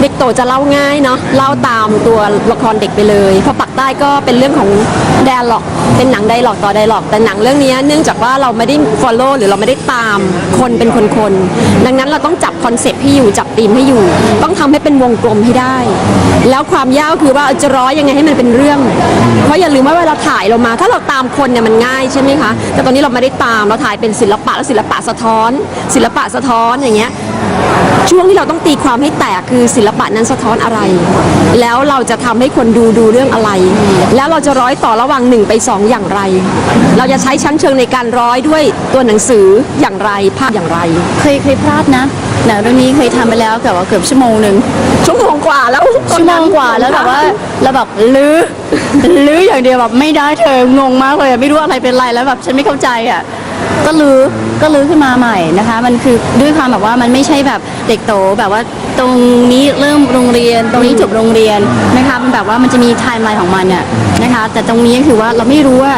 เด็กโตจะเล่าง่ายเนาะเล่าตามตัวละครเด็กไปเลยพอปักใต้ก็เป็นเรื่องของแดร์ล็อกเป็นหนังไดหลอกต่อไดหลอก แต่หนังเรื่องนี้เนื่องจากว่าเราไม่ได้ follow หรือเราไม่ได้ตามคนเป็นคนๆดังนั้นเราต้องจับคอนเซปต์ให้อยู่จับธีมให้อยู่ ต้องทำให้เป็นวงกลมให้ได้ แล้วความยากคือว่าจะร้อยยังไงให้มันเป็นเรื่อง เพราะอย่าลืมว่าเวลาถ่ายเรามา ถ้าเราตามคนเนี่ยมันง่ายใช่ไหมคะแต่ตอนนี้เราไม่ได้ตามเราถ่ายเป็นศิลปะแล้วศิลปะสะท้อน ศิลปะสะท้อนอย่างเงี้ย ช่วงที่เราต้องตีความให้แตกคือศิลปะนั้นสะท้อนอะไร แล้วเราจะทำให้คนดูดูเรื่องอะไร แล้วเราจะร้อยต่อระหว่างหนึ่งไปสองอย่างไร เราจะใช้ชั้นเชิงในการร้อยด้วยตัวหนังสืออย่างไรภาพอย่างไร เคยเคยพลาดนะหนังเรื่องนี้เคยทำไปแล้วแต่ว่าเกือบชั่วโมงหนึ่งชั่วโมงกว่าแล้วชั่วโมงกว่าแล้วแบบว่าเราแบบลื้อลื้ออย่างเดียวแบบไม่ได้เธองงมากเลยอะไม่รู้อะไรเป็นไรแล้วแบบฉันไม่เข้าใจอะ ก็ลื้อก็ลื้อขึ้นมาใหม่นะคะ มันคือด้วยความแบบว่ามันไม่ใช่แบบเด็กโตแบบว่าตรงนี้เริ่มโรงเรียน ตรงนี้จบโรงเรียนนะคะมันแบบว่ามันจะมีไทม์ไลน์ของมันเนี่ยนะคะ แต่ตรงนี้คือว่าเราไม่รู้ว่า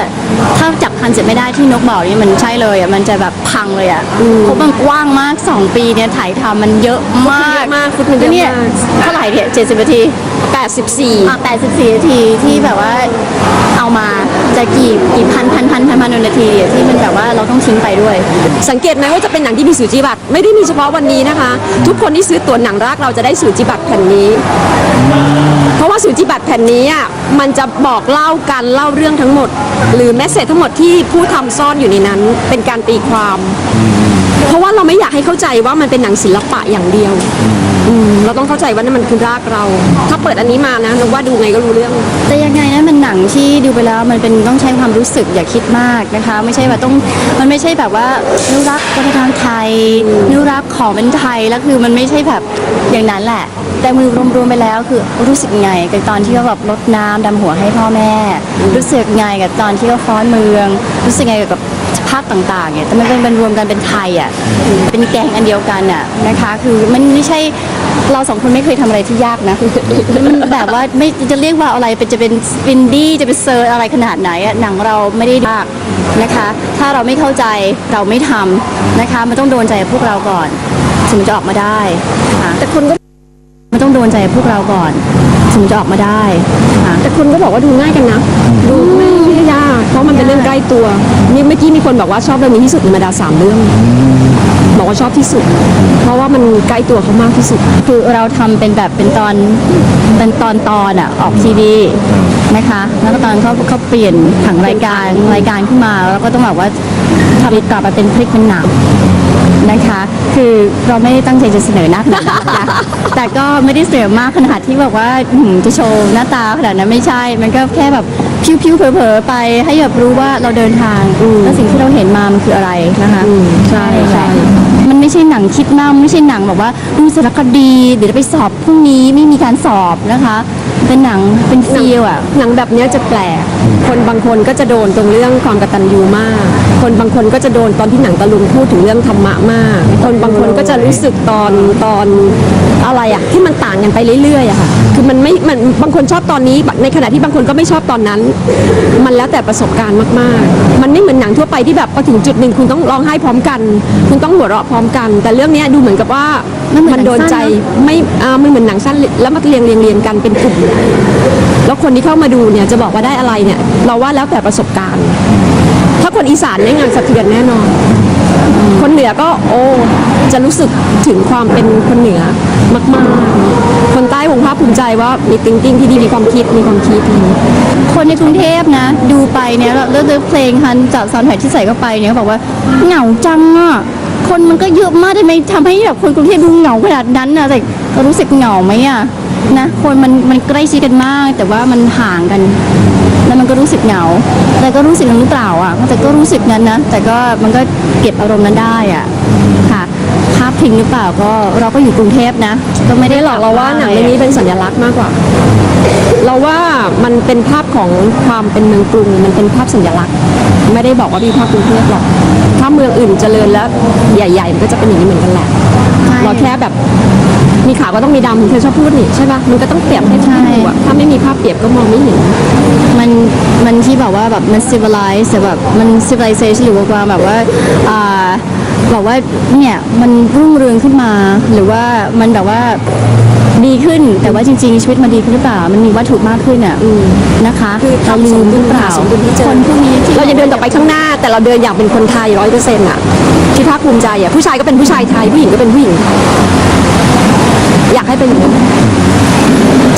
ถ้าจับคอนเซ็ปต์ไม่ได้ที่นกบอกนี่มันใช่เลยอะมันจะแบบพังเลยอะเพราะมันกว้างมาก 2 ปีเนี่ยถ่ายทำมันเยอะมากเยอะมากฟุตมันเยอะเนี่ยมากเท่าไหร่เนี่ยเจ็ดสิบนาที 84 อะ84นาทีที่แบบว่าเอามาจะกี่กี่พันพันพันพันพันนาทีอะที่มันแบบว่าเราต้องทิ้งไปด้วย สังเกตไหมว่าจะเป็นหนังที่มีสูจิบัตรไม่ได้มีเฉพาะวันนี้นะคะ ทุกคนที่ซื้อตั๋วหนังรากเราจะได้สูจิบัตรแผ่นนี้ เพราะว่าสูจิบัตรแผ่นนี้อะมันจะบอกเล่าการเล่าเรื่องทั้งหมด หรือแมสเซจทั้งหมดที่ผู้ทำซ่อนอยู่ในนั้น เป็นการตีความ เพราะว่าเราไม่อยากให้เข้าใจว่ามันเป็นหนังศิลปะอย่างเดียวอืม เราต้องเข้าใจว่านั่นมันคือรากเรา ถ้าเปิดอันนี้มานะนึกว่าดูไงก็รู้เรื่อง แต่ยังไงนะมันหนังที่ดูไปแล้วมันเป็นต้องใช้ความรู้สึกอย่าคิดมากนะคะ ไม่ใช่ว่าต้องมันไม่ใช่แบบว่านุรักษ์วัฒนธรรมไทยนุรักษ์ของเป็นไทยแล้วคือมันไม่ใช่แบบอย่างนั้นแหละ แต่มือรวมๆไปแล้วคือรู้สึกไงกับตอนที่เขาแบบรดน้ำดำหัวให้พ่อแม่ รู้สึกไงกับตอนที่เขาฟ้อนเมือง รู้สึกไงกับภาคต่างๆเนี่ยแต่มันเป็นเป็นรวมกันเป็นไทยอะเป็นแกงอันเดียวกันอะนะคะ คือมันไม่ใช่ เราสองคนไม่เคยทำอะไรที่ยากนะ มันแบบว่าไม่จะเรียกว่าอะไรเป็นจะเป็นวินดี้จะเป็นเซอร์อะไรขนาดไหนอะหนังเราไม่ได้ยากนะคะ ถ้าเราไม่เข้าใจเราไม่ทำนะคะ มันต้องโดนใจพวกเราก่อนถึงมันจะออกมาได้ค่ะแต่คนก็มันต้องโดนใจพวกเราก่อนถึงจะออกมาได้ค่ะ แต่คนก็บอกว่าดูง่ายกันนะ ดูไม่ไม่ได้ยาก เพราะมันเป็นเรื่องใกล้ตัวนี่เมื่อกี้มีคนบอกว่าชอบเรื่องนี้ที่สุดในบรรดาสามเรื่อง บอกว่าชอบที่สุด เพราะว่ามันใกล้ตัวเขามากที่สุด คือเราทำเป็นแบบเป็นตอนเป็นตอนตอนอะออกทีวีนะคะ แล้วก็ตอนเขาเขาเปลี่ยนผังรายการรายการขึ้นมา แล้วก็ต้องแบบว่าทำกลับมาเป็นพลิกเป็นหนัง นะคะ คือเราไม่ได้ตั้งใจจะเสนอหน้าขนาดนั้นนะแต่ก็ไม่ได้เสนอมากขนาดที่แบบว่าอื้อหือจะโชว์หน้าตาขนาดนั้นไม่ใช่ มันก็แค่แบบพิ้วๆเผลอๆไปให้แบบรู้ว่าเราเดินทางแล้วสิ่งที่เราเห็นมามันคืออะไรนะคะอืมใช่ใช่ มันไม่ใช่หนังคิดมากไม่ใช่หนังแบบว่าดูสารคดี เดี๋ยวจะไปสอบพรุ่งนี้ไม่มีการสอบนะคะ เป็นหนังเป็นฟีลอะหนังแบบเนี้ยจะแปลก คนบางคนก็จะโดนตรงเรื่องความกตัญญูมาก คนบางคนก็จะโดนตอนที่หนังตะลุงพูดถึงเรื่องธรรมะมาก คนบางคนก็จะรู้สึกตอนตอนอะไรอะที่มันต่างกันไปเรื่อยๆอะค่ะ คือมันไม่มันบางคนชอบตอนนี้ ในขณะที่บางคนก็ไม่ชอบตอนนั้น มันแล้วแต่ประสบการณ์มากๆ มันไม่เหมือนหนังทั่วไปที่แบบพอถึงจุดหนึ่งคุณต้องร้องไห้พร้อมกัน คุณต้องหัวเราะพร้อมกัน แต่เรื่องเนี้ยดูเหมือนกับว่ามันเหมือนมันโดนใจหนังสั้นเนอะไม่อ่ามันเหมือนหนังสั้นแล้วมาเรียงเรียงเรียงกันเป็นกลุ่มแล้วคนที่เข้ามาดูเนี่ยจะบอกว่าได้อะไรเนี่ย เราว่าแล้วแต่ประสบการณ์ ถ้าคนอีสานได้งานสะเทือนแน่นอน คนเหนือก็โอ้จะรู้สึกถึงความเป็นคนเหนือมาก ๆ คนใต้ผมภาคภูมิใจว่ามีติงติ้งที่ดีมีความคิดมีความคิด คนในกรุงเทพนะ ดูไปเนี่ยแล้วแล้วเพลงฮันจากซาวด์แทร็กที่ใส่เข้าไปเนี่ยเขาบอกว่าเหงาจังอะ คนมันก็เยอะมากทำไมทำให้แบบคนกรุงเทพดูเหงาขนาดนั้นนะแต่เรารู้สึกเหงาไหมอะนะคนมันมันใกล้ชิดกันมาก แต่ว่ามันห่างกัน แล้วมันก็รู้สึกเหงา แต่ก็รู้สึกนั้นหรือเปล่าอะแต่ก็รู้สึกนั้นนะแต่ก็มันก็เก็บอารมณ์นั้นได้อะค่ะภาพทิ้งหรือเปล่าก็เราก็อยู่กรุงเทพนะ ก็ไม่ได้หรอกเราว่าหนังเรื่องนี้เป็นสัญลักษณ์มากกว่า เราว่ามันเป็นภาพของความเป็นเมืองกรุงมันเป็นภาพสัญลักษณ์ ไม่ได้บอกว่ามีภาพกรุงเทพหรอก ถ้าเมืองอื่นเจริญแล้วใหญ่ ๆ มันก็จะเป็นอย่างนี้เหมือนกันแหละใช่เราแค่แบบมีขาวก็ต้องมีดำเธอชอบพูดนี่ใช่ปะมันก็ต้องเปรียบให้ใช่ดูอะถ้าไม่มีภาพเปรียบก็มองไม่เห็น มันมันที่แบบว่าแบบมัน civilize แต่แบบมัน civilization หรือว่าความแบบว่าอ่าแบบว่าเนี่ยมันรุ่งเรืองขึ้นมาหรือว่ามันแบบว่า ดีขึ้นขึ้น แต่ว่าจริง ๆ ชีวิตมันดีขึ้นหรือเปล่า มันมีวัตถุมากขึ้นอะนะคะคือเราลืมหรือเปล่าสมดุลที่เจอคนพวกนี้ที่เรายังเดินต่อไปข้างหน้า แต่เราเดินอย่างเป็นคนไทยร้อยเปอร์เซ็นต์อะที่ภาคภูมิใจอะผู้ชายก็เป็นผู้ชายไทยผู้หญิงก็เป็นผู้หญิงไทยอยากให้เป็นอย่างนั้น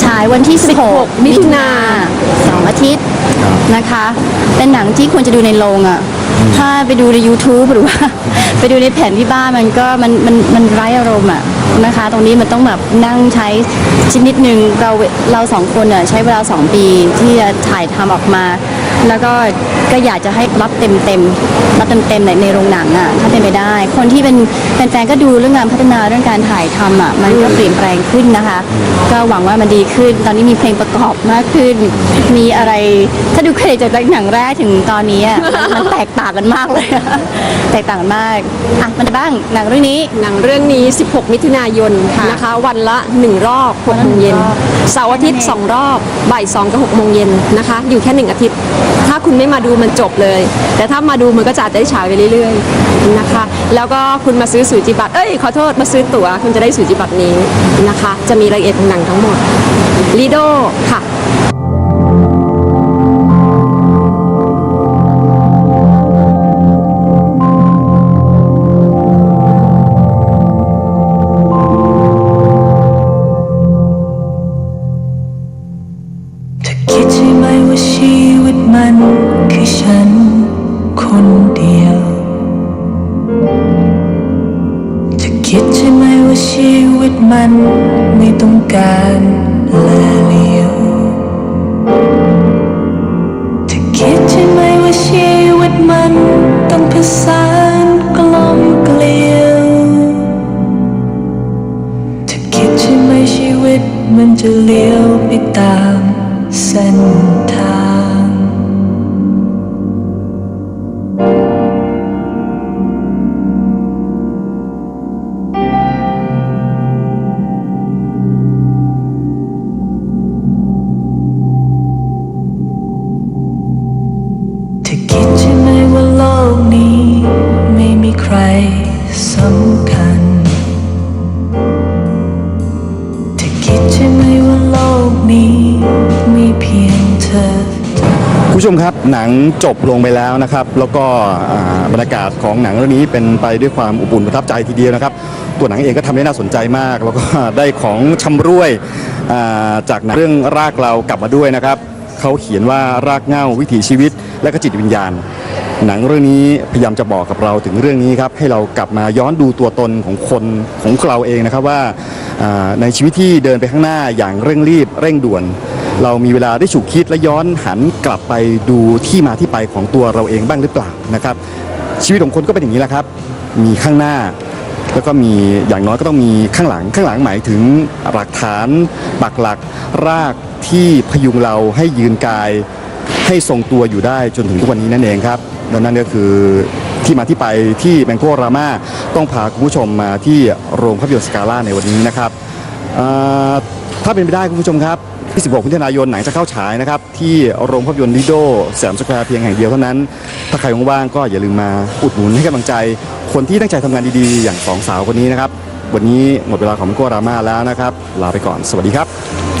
ฉายวันที่16 16 มิถุนาสองอาทิตย์นะคะ เป็นหนังที่ควรจะดูในโรงอะ ถ้าไปดูใน YouTube หรือว่า ไปดูในแผ่นที่บ้านมันก็มันมันมันไร้อารมณ์อะ นะคะ ตรงนี้มันต้องแบบนั่งใช้ชิ้นนิดนึงเราเราสองคนเน่ยใช้เวลา 2 ปีที่จะถ่ายทำออกมา แล้วก็ก็อยากจะให้รับเต็มเต็มๆรับเต็มเต็มๆในในโรงหนังอะถ้าเป็นไปได้ คนที่เป็นแฟนๆก็ดูเรื่องงานพัฒนาเรื่องการถ่ายทำอะมันก็เปลี่ยนแปลงขึ้นนะคะ ก็หวังว่ามันดีขึ้น ตอนนี้มีเพลงประกอบมากขึ้น มีอะไรถ้าดูเครดิตจากหนังแรกถึงตอนนี้อะมันแตกต่างกันมากเลยอะแตกต่างกันมากอะมันจะบ้างหนังเรื่องนี้หนังเรื่องนี้ 16 มิถุนายนค่ะนะคะ วันละ 1 รอบ6โมงเย็นวันละหนึ่งรอบเสาร์อาทิตย์ 2 รอบบ่าย2กับ6โมงเย็นนะคะ อยู่แค่ 1 อาทิตย์ถ้าคุณไม่มาดูมันจบเลย แต่ถ้ามาดูมันก็จะได้ฉายไปเรื่อยๆนะคะ แล้วก็คุณมาซื้อสูจิบัตรเอ้ยขอโทษมาซื้อตั๋วคุณจะได้สูจิบัตรนี้นะคะ จะมีรายละเอียดของหนังทั้งหมดลีโดค่ะ ว่าชีวิตมันคือฉันคนเดียวเธอคิดใช่ไหมว่าชีวิตมันไม่ต้องการแลเลียวเธอคิดใช่ไหมว่าชีวิตมันต้องผสานกลมเกลียวเธอคิดใช่ไหมชีวิตมันจะเลี้ยวไปตาม หนังจบลงไปแล้วนะครับ แล้วก็บรรยากาศของหนังเรื่องนี้เป็นไปด้วยความอบอุ่นประทับใจทีเดียวนะครับ ตัวหนังเองก็ทำได้น่าสนใจมาก แล้วก็ได้ของชำร่วยาจากหนังเรื่องรากเรากลับมาด้วยนะครับเขาเขียนว่ารากเง้าวิถีชีวิต และก็จิตวิญญาณ หนังเรื่องนี้พยายามจะบอกกับเราถึงเรื่องนี้ครับให้เรากลับมาย้อนดูตัวตนของคนของเราเองนะครับว่าอ่าในชีวิตที่เดินไปข้างหน้าอย่างเร่งรีบเร่งด่วน เรามีเวลาได้ฉุกคิดและย้อนหันกลับไปดูที่มาที่ไปของตัวเราเองบ้างหรือเปล่านะครับ ชีวิตของคนก็เป็นอย่างนี้แหละครับ มีข้างหน้า แล้วก็มีอย่างน้อยก็ต้องมีข้างหลังข้างหลังหมายถึงหลักฐานปักหลักรากที่พยุงเราให้ยืนกาย ให้ทรงตัวอยู่ได้จนถึงทุกวันนี้นั่นเองครับและนั่นก็คือที่มาที่ไปที่แมงโกรามาต้องพาคุณผู้ชมมาที่โรงภาพยนตร์สกาล่าในวันนี้นะครับอ่อ ถ้าเป็นไปได้คุณผู้ชมครับที่16มิถุนายนหนังจะเข้าฉายนะครับ ที่โรงภาพยนตร์ลิโดแสมสแควร์เพียงแห่งเดียวเท่านั้น ถ้าใครว่างๆก็อย่าลืมมาอุดหนุนให้กำลังใจ คนที่ตั้งใจทำงานดีๆ อย่างสองสาวคนนี้นะครับ วันนี้หมดเวลาของมงโกรามาแล้วนะครับ ลาไปก่อน สวัสดีครับ